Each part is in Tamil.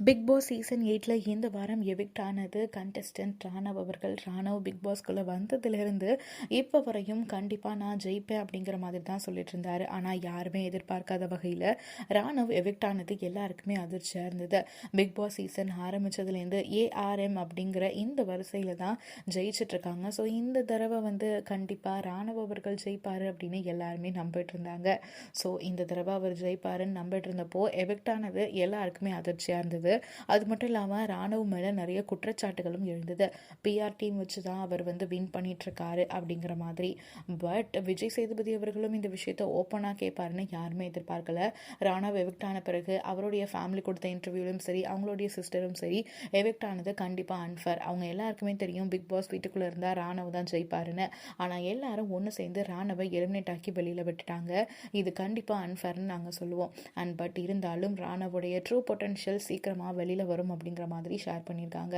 பிக் பாஸ் சீசன் எயிட்டில் இந்த வாரம் எவிக்ட் ஆனது கண்டெஸ்டன்ட் ராணவ் அவர்கள். ராணவ் பிக் பாஸ்குள்ளே வந்ததுலேருந்து இப்போ வரையும் கண்டிப்பாக நான் ஜெயிப்பேன் அப்படிங்கிற மாதிரி தான் சொல்லிட்டு இருந்தார். ஆனால் யாருமே எதிர்பார்க்காத வகையில் ராணவ் எவிக்ட் ஆனது எல்லாருக்குமே அதிர்ச்சியாக இருந்தது. பிக் பாஸ் சீசன் ஆரம்பித்ததுலேருந்து ஏஆர்எம் அப்படிங்கிற இந்த வரிசையில் தான் ஜெயிச்சிட்ருக்காங்க ஸோ இந்த தடவை வந்து கண்டிப்பாக ராணவ் அவர்கள் ஜெயிப்பார் அப்படின்னு எல்லாருமே நம்பிட்டு இருந்தாங்க. ஸோ இந்த தடவை அவர் ஜெயிப்பாருன்னு நம்பிட்டு இருந்தப்போ எவிக்ட் ஆனது எல்லாருக்குமே அதிர்ச்சியாக இருந்தது. அது மட்டும் இல்லாமல் ராணுவ மேலே நிறைய குற்றச்சாட்டுகளும் எழுந்தது. பிஆர் டீம் வச்சு தான் அவர் வந்து வின் பண்ணிகிட்ருக்காரு அப்படிங்கிற மாதிரி. பட் விஜய் சேதுபதி அவர்களும் இந்த விஷயத்த ஓப்பனாக கேட்பாருன்னு யாருமே எதிர்பார்க்கல. ராணுவ எவிக்ட் ஆன பிறகு அவருடைய ஃபேமிலி கொடுத்த இன்டர்வியூலும் சரி அவங்களுடைய சிஸ்டரும் சரி எவிக்ட் ஆனது கண்டிப்பாக அன்ஃபர் அவங்க எல்லாருக்குமே தெரியும் பிக் பாஸ் வீட்டுக்குள்ளே இருந்தால் ராணுவ தான் ஜெயிப்பாருன்னு. ஆனால் எல்லாரும் ஒன்று சேர்ந்து ராணுவை எலிமினேட் ஆக்கி வெளியில் விட்டுட்டாங்க. இது கண்டிப்பாக அன்ஃபர்னு நாங்கள் சொல்லுவோம். அண்ட் பட் இருந்தாலும் ராணவுடைய ட்ரூ பொட்டன்ஷியல் சீக்கிரம் சீக்கிரமாக வெளியில் வரும் அப்படிங்கிற மாதிரி ஷேர் பண்ணியிருக்காங்க.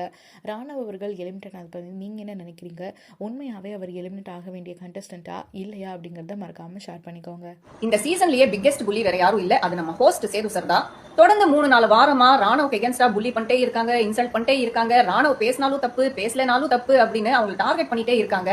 ராணவ் அவர்கள் எலிமினேட் ஆனது பற்றி நீங்கள் என்ன நினைக்கிறீங்க? உண்மையாகவே அவர் எலிமினேட் ஆக வேண்டிய கண்டஸ்டண்ட்டா இல்லையா அப்படிங்கிறத மறக்காமல் ஷேர் பண்ணிக்கோங்க. இந்த சீசன்லயே பிக்கெஸ்ட் புள்ளி வேற யாரும் இல்ல. அது நம்ம ஹோஸ்ட் சேது சார் தான். தொடர்ந்து மூணு நாலு வாரமா ராணுவுக்கு எகென்ஸ்டா புள்ளி பண்ணிட்டே இருக்காங்க இன்சல்ட் பண்ணிட்டே இருக்காங்க. ராணுவ பேசினாலும் தப்பு பேசலனாலும் தப்பு அப்படின்னு அவங்க டார்கெட் பண்ணிட்டே இருக்காங்க.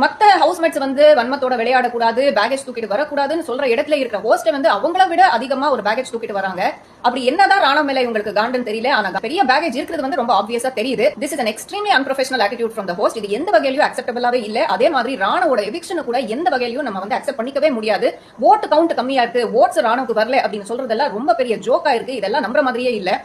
மத்த ஹவுஸ்மேட்ஸ் வந்து வன்மத்தோட விளையாடக்கூடாது பேகேஜ் தூக்கிட்டு வரக்கூடாதுன்னு சொல்ற இடத்துல இருக்கிற ஹோஸ்டை வந்து அவங்கள விட அதிகமா ஒரு பேகேஜ் தூக்கிட்டு வராங்க. அப்படி என்னதான் ராணுவ மேல இவங்களுக்கு காண்டன் தெரியல ஆனா பெரிய பேகேஜ் இருக்கிறது வந்து ரொம்ப ஆப்வியஸா தெரியுது. This is an extremely unprofessional attitude from the host இது எந்த வகையிலும் அக்செப்டபிளாவே இல்ல. அதே மாதிரி ராணுவோட எவிக்ஷன் கூட எந்த வகையிலும் நம்ம வந்து அக்செப்ட் பண்ணிக்கவே முடியாது. ஓட்டு கவுண்ட் கம்மியா இருக்கு. ஓட்ஸ் ராணுவுக்கு வரல அப்படின்னு சொல்றதெல்லாம் ரொம்ப பெரிய ஜோக்கா இருக்கு. இதெல்லாம் நம்புற மாதிரியே இல்ல.